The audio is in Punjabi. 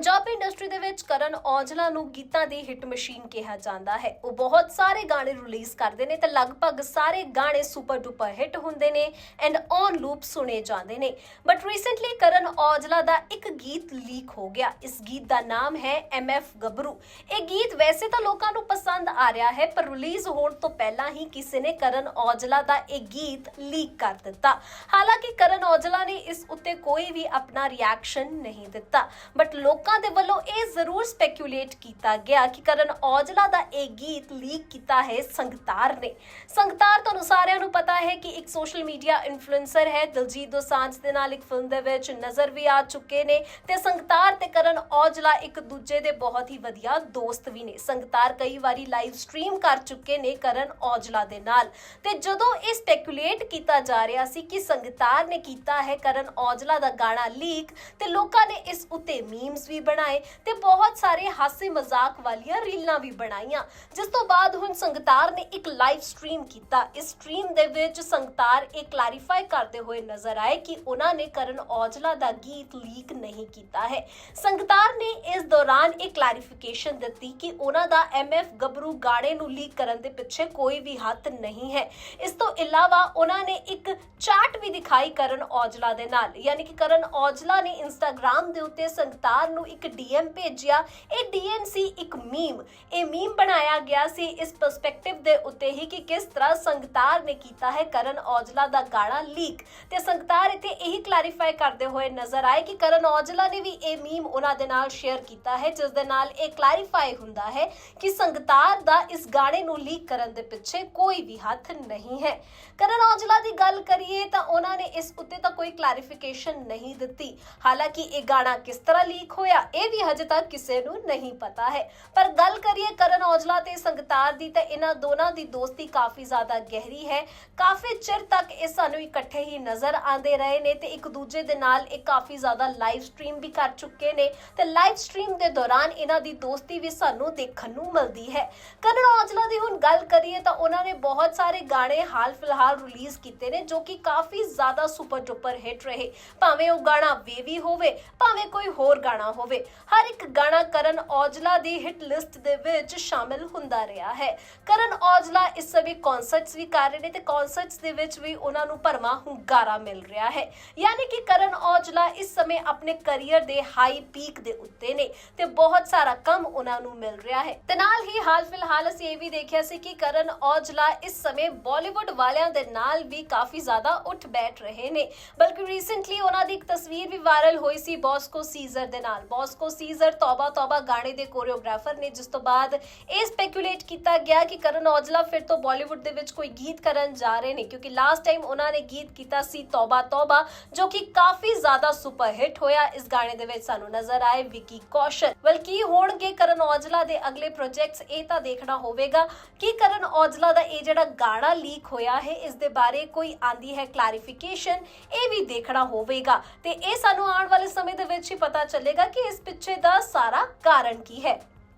ਪੰਜਾਬੀ ਇੰਡਸਟਰੀ ਦੇ ਵਿੱਚ ਕਰਨ ਔਜਲਾ ਨੂੰ ਗੀਤਾਂ ਦੀ ਹਿੱਟ ਮਸ਼ੀਨ ਕਿਹਾ ਜਾਂਦਾ ਹੈ। ਉਹ ਬਹੁਤ ਸਾਰੇ ਗਾਣੇ ਰਿਲੀਜ਼ ਕਰਦੇ ਨੇ ਤੇ ਲਗਭਗ ਸਾਰੇ ਗਾਣੇ ਸੁਪਰ ਡੁਪਰ ਹਿੱਟ ਹੁੰਦੇ ਨੇ ਐਂਡ ਔਨ ਲੂਪ ਸੁਣੇ ਜਾਂਦੇ ਨੇ। ਬਟ ਰੀਸੈਂਟਲੀ ਕਰਨ ਔਜਲਾ ਦਾ ਇੱਕ ਗੀਤ ਲੀਕ ਹੋ ਗਿਆ। ਇਸ ਗੀਤ ਦਾ ਨਾਮ ਹੈ ਐਮਐਫ ਗੱਭਰੂ। ਇਹ ਗੀਤ ਵੈਸੇ ਤਾਂ ਲੋਕਾਂ ਨੂੰ ਪਸੰਦ ਆ ਰਿਹਾ ਹੈ, ਪਰ ਰਿਲੀਜ਼ ਹੋਣ ਤੋਂ ਪਹਿਲਾਂ ਹੀ ਕਿਸੇ ਨੇ ਕਰਨ ਔਜਲਾ ਦਾ ਇਹ ਗੀਤ ਲੀਕ ਕਰ ਦਿੱਤਾ। ਹਾਲਾਂਕਿ ਕਰਨ ਔਜਲਾ ਨੇ ਇਸ ਉੱਤੇ ਕੋਈ ਵੀ ਆਪਣਾ ਰਿਐਕਸ਼ਨ ਨਹੀਂ ਦਿੱਤਾ। ਬਟ ਲੋਕ ਦੇ ਵੱਲੋਂ ਇਹ ਜ਼ਰੂਰ ਸਪੈਕੂਲੇਟ ਕੀਤਾ ਗਿਆ ਕਿ ਕਰਨ ਔਜਲਾ ਦਾ ਇਹ ਗੀਤ ਲੀਕ ਕੀਤਾ ਹੈ ਸੰਗਤਾਰ ਨੇ। ਸੰਗਤਾਰ ਤੁਹਾਨੂੰ ਸਾਰਿਆਂ ਨੂੰ ਪਤਾ ਹੈ ਕਿ ਇੱਕ ਸੋਸ਼ਲ ਮੀਡੀਆ ਇਨਫਲੂਐਂਸਰ ਹੈ, ਦਿਲਜੀਤ ਦੋਸਾਂਝ ਦੇ ਨਾਲ ਇੱਕ ਫਿਲਮ ਦੇ ਵਿੱਚ ਨਜ਼ਰ ਵੀ ਆ ਚੁੱਕੇ ਨੇ ਤੇ ਸੰਗਤਾਰ ਤੇ ਕਰਨ ਔਜਲਾ ਇੱਕ ਦੂਜੇ ਦੇ ਬਹੁਤ ਹੀ ਵਧੀਆ ਦੋਸਤ ਵੀ ਨੇ। ਸੰਗਤਾਰ ਕਈ ਵਾਰੀ ਲਾਈਵ ਸਟ੍ਰੀਮ ਕਰ ਚੁੱਕੇ ਨੇ ਕਰਨ ਔਜਲਾ ਦੇ ਨਾਲ। ਤੇ ਜਦੋਂ ਇਹ ਸਪੈਕੂਲੇਟ ਕੀਤਾ ਜਾ ਰਿਹਾ ਸੀ ਕਿ ਸੰਗਤਾਰ ਨੇ ਕੀਤਾ ਹੈ ਕਰਨ ਔਜਲਾ ਦਾ ਗਾਣਾ ਲੀਕ ਤੇ ਲੋਕਾਂ ਨੇ ਇਸ ਉੱਤੇ ਮੀਮਸ ਵੀ ਬਣਾਏ ਤੇ ਬਹੁਤ ਸਾਰੇ ਹਾਸੇ ਮਜ਼ਾਕ ਵਾਲੀਆਂ ਰੀਲਾਂ ਵੀ ਬਣਾਈਆਂ। ਜਿਸ ਤੋਂ ਬਾਅਦ ਹੁਣ ਸੰਗਤਾਰ ਨੇ ਇੱਕ ਲਾਈਵ ਸਟ੍ਰੀਮ ਕੀਤਾ। ਇਸ ਸਟ੍ਰੀਮ ਦੇ ਵਿੱਚ ਸੰਗਤਾਰ ਇਹ ਕਲੈਰੀਫਾਈ ਕਰਦੇ ਹੋਏ ਨਜ਼ਰ ਆਏ ਕਿ ਉਹਨਾਂ ਨੇ ਕਰਨ ਔਜਲਾ ਦਾ ਗੀਤ ਲੀਕ ਨਹੀਂ ਕੀਤਾ ਹੈ। ਸੰਗਤਾਰ ਨੇ ਇਸ ਦੌਰਾਨ ਇਹ ਕਲੈਰੀਫਿਕੇਸ਼ਨ ਦਿੱਤੀ ਕਿ ਉਹਨਾਂ ਦਾ ਐਮਐਫ ਗੱਭਰੂ ਗਾਣੇ ਨੂੰ ਲੀਕ ਕਰਨ ਦੇ ਪਿੱਛੇ ਕੋਈ ਵੀ ਹੱਥ ਨਹੀਂ ਹੈ। ਇਸ ਤੋਂ ਇਲਾਵਾ ਉਹਨਾਂ ਨੇ ਇੱਕ ਚਾਰਟ ਵੀ ਦਿਖਾਈ ਕਰਨ ਔਜਲਾ ਦੇ ਨਾਲ। ਯਾਨੀ ਕਿ ਕਰਨ ਔਜਲਾ ਨੇ ਇੰਸਟਾਗ੍ਰam ਦੇ ਉੱਤੇ ਸੰਗਤਾਰ ਨੂੰ ਇੱਕ ਡੀਐਮ ਭੇਜਿਆ। ਇਹ ਡੀਐਮ ਸੀ ਇੱਕ ਮੀਮ। ਇਹ ਮੀਮ ਬਣਾਇਆ ਗਿਆ ਸੀ। ਇਸ ਪਰਸਪੈਕਟਿਵ ਦੇ ਉੱਤੇ ਹੀ ਕਿ ਕਿਸ ਤਰ੍ਹਾਂ ਸੰਗਤਾਰ ਨੇ ਕੀਤਾ ਹੈ ਕਰਨ ਔਜਲਾ ਦਾ ਗਾਣਾ ਲੀਕ ਤੇ ਸੰਗਤਾਰ ਇੱਥੇ ਇਹੀ ਕਲੈਰੀਫਾਈ ਕਰਦੇ ਹੋਏ ਨਜ਼ਰ ਆਏ ਕਿ ਕਰਨ ਔਜਲਾ ਨੇ ਵੀ ਇਹ ਮੀਮ ਉਹਨਾਂ ਦੇ ਨਾਲ ਸ਼ੇਅਰ ਕੀਤਾ ਹੈ, ਜਿਸ ਦੇ ਨਾਲ ਇਹ ਕਲੈਰੀਫਾਈ ਹੁੰਦਾ ਹੈ ਕਿ ਸੰਗਤਾਰ ਦਾ ਇਸ ਗਾਣੇ ਨੂੰ ਲੀਕ ਕਰਨ ਦੇ ਪਿੱਛੇ ਕੋਈ ਵੀ ਹੱਥ ਨਹੀਂ ਹੈ। ਕਰਨ ਔਜਲਾ ਦੀ ਗੱਲ ਕਰੀਏ ਤਾਂ ਉਹਨਾਂ ਨੇ ਇਸ ਉੱਤੇ ਤਾਂ ਕੋਈ ਕਲੈਰੀਫਿਕੇਸ਼ਨ ਨਹੀਂ ਦਿੱਤੀ। ਹਾਲਾਂਕਿ ਇਹ ਗਾਣਾ ਕਿਸ ਤਰ੍ਹਾਂ ਲੀਕ ਹੋਇਆ ਇਹ ਵੀ ਹਜੇ ਤੱਕ ਕਿਸੇ ਨੂੰ ਨਹੀਂ ਪਤਾ ਹੈ। ਪਰ ਗੱਲ ਕਰੀਏ ਕਰਨ ਔਜਲਾ ਤੇ ਸੰਗਤਾਰ ਦੀ, ਤਾਂ ਇਹਨਾਂ ਦੋਨਾਂ ਦੀ ਦੋਸਤੀ ਕਾਫੀ ਜ਼ਿਆਦਾ ਗਹਿਰੀ ਹੈ। ਕਾਫੀ ਚਿਰ ਤੱਕ ਇਹ ਸਾਨੂੰ ਇਕੱਠੇ ਹੀ ਨਜ਼ਰ ਆਉਂਦੇ ਰਹੇ ਨੇ ਤੇ ਇੱਕ ਦੂਜੇ ਦੇ ਨਾਲ ਇਹ ਕਾਫੀ ਜ਼ਿਆਦਾ ਲਾਈਵ ਸਟ੍ਰੀਮ ਵੀ ਕਰ ਚੁੱਕੇ ਨੇ ਤੇ ਲਾਈਵ ਸਟ੍ਰੀਮ ਦੇ ਦੌਰਾਨ ਇਹਨਾਂ ਦੀ ਦੋਸਤੀ ਵੀ ਸਾਨੂੰ ਦੇਖਣ ਨੂੰ ਮਿਲਦੀ ਹੈ। ਕਰਨ ਔਜਲਾ ਦੀ ਹੁਣ ਗੱਲ ਕਰੀਏ ਤਾਂ ਉਹਨਾਂ ਨੇ ਬਹੁਤ ਸਾਰੇ ਗਾਣੇ ਹਾਲ ਫਿਲਹਾਲ ਰਿਲੀਜ਼ ਕੀਤੇ ਨੇ ਜੋ ਕਿ ਕਾਫੀ ਜ਼ਿਆਦਾ ਸੁਪਰ ਡੁਪਰ ਹਿੱਟ ਰਹੇ। ਭਾਵੇਂ ਉਹ ਗਾਣਾ ਵੇਵੀ ਹੋਵੇ, ਭਾਵੇਂ ਕੋਈ ਹੋਰ ਗਾਣਾ ਹੋਵੇ। ਹਰ ਇੱਕ ਗਾਣਾ ਕਰਨ ਔਜਲਾ ਦੀ ਹਿੱਟ ਲਿਸਟ ਦੇ ਵਿੱਚ ਸ਼ਾਮਿਲ ਹੁੰਦਾ ਰਿਹਾ ਹੈ। ਕਰਨ ਔਜਲਾ ਇਸ ਸਮੇਂ ਕਨਸਰਟਸ ਵੀ ਕਰ ਰਹੇ ਨੇ ਤੇ ਕਨਸਰਟਸ ਦੇ ਵਿੱਚ ਵੀ ਉਹਨਾਂ ਨੂੰ ਭਰਮਾ ਹੁੰਗਾਰਾ ਮਿਲ ਰਿਹਾ ਹੈ। ਯਾਨੀ ਕਿ ਕਰਨ ਔਜਲਾ ਇਸ ਸਮੇਂ ਆਪਣੇ ਕੈਰੀਅਰ ਦੇ ਹਾਈ ਪੀਕ ਦੇ ਉੱਤੇ ਨੇ ਤੇ ਬਹੁਤ ਸਾਰਾ ਕੰਮ ਉਹਨਾਂ ਨੂੰ ਮਿਲ ਰਿਹਾ ਹੈ। ਤੇ ਨਾਲ ਹੀ ਹਾਲ ਫਿਲਹਾਲ ਅਸੀਂ ਇਹ ਵੀ ਦੇਖਿਆ ਸੀ ਕਿ ਕਰਨ ਔਜਲਾ ਇਸ ਸਮੇਂ ਬਾਲੀਵੁੱਡ ਵਾਲਿਆਂ ਦੇ ਨਾਲ ਵੀ ਕਾਫੀ ਜ਼ਿਆਦਾ ਉੱਠ ਬੈਠ ਰਹੇ ਨੇ। ਬਲਕਿ ਰੀਸੈਂਟਲੀ ਉਹਨਾਂ ਦੀ ਇੱਕ ਤਸਵੀਰ ਵੀ ਵਾਇਰਲ ਹੋਈ ਸੀ ਬੌਸਕੋ ਸੀਜ਼ਰ ਦੇ ਨਾਲ। ਬੌਸਕੋ ਸੀਜ਼ਰ, ਤੌਬਾ ਤੌਬਾ ਗਾਣੇ ਦੇ ਕੋਰੀਓਗ੍ਰਾਫਰ ਨੇ, ਜਿਸ ਤੋਂ ਬਾਅਦ ਇਹ ਸਪੈਕੂਲੇਟ ਕੀਤਾ ਗਿਆ ਕਿ ਕਰਨ ਔਜਲਾ ਫਿਰ ਤੋਂ ਬਾਲੀਵੁੱਡ ਦੇ ਵਿੱਚ ਕੋਈ ਗੀਤ ਕਰਨ ਜਾ ਰਹੇ ਨੇ, ਕਿਉਂਕਿ ਲਾਸਟ ਟਾਈਮ ਉਹਨਾਂ ਨੇ ਗੀਤ ਕੀਤਾ ਸੀ ਤੌਬਾ ਤੌਬਾ, ਜੋ ਕਿ ਕਾਫੀ ਜ਼ਿਆਦਾ ਸੁਪਰ ਹਿੱਟ ਹੋਇਆ। ਇਸ ਗਾਣੇ ਦੇ ਵਿੱਚ ਸਾਨੂੰ ਨਜ਼ਰ ਆਏ ਵਿੱਕੀ ਕੌਸ਼ਲ। ਬਲਕਿ ਹੋਣਗੇ ਕਰਨ ਔਜਲਾ ਦੇ ਅਗਲੇ ਪ੍ਰੋਜੈਕਟਸ ਇਹ ਤਾਂ ਦੇਖਣਾ ਹੋਵੇਗਾ ਕਿ ਕਰਨ ਔਜਲਾ ਦਾ ਇਹ ਜਿਹੜਾ ਗਾਣਾ ਲੀਕ ਹੋਇਆ ਹੈ, ਇਸ ਦੇ ਬਾਰੇ ਕੋਈ ਆਂਦੀ ਹੈ ਕਲੈਰੀਫਿਕੇਸ਼ਨ ਇਹ ਵੀ ਦੇਖਣਾ ਹੋਵੇਗਾ। ਤੇ ਇਹ ਸਾਨੂੰ ਆਉਣ ਵਾਲੇ ਸਮੇਂ ਦੇ ਵਿੱਚ ਹੀ ਪਤਾ ਚੱਲੇਗਾ ਕਿ ਇਸ ਪਿੱਛੇ ਦਾ ਸਾਰਾ ਕਾਰਨ ਕੀ ਹੈ?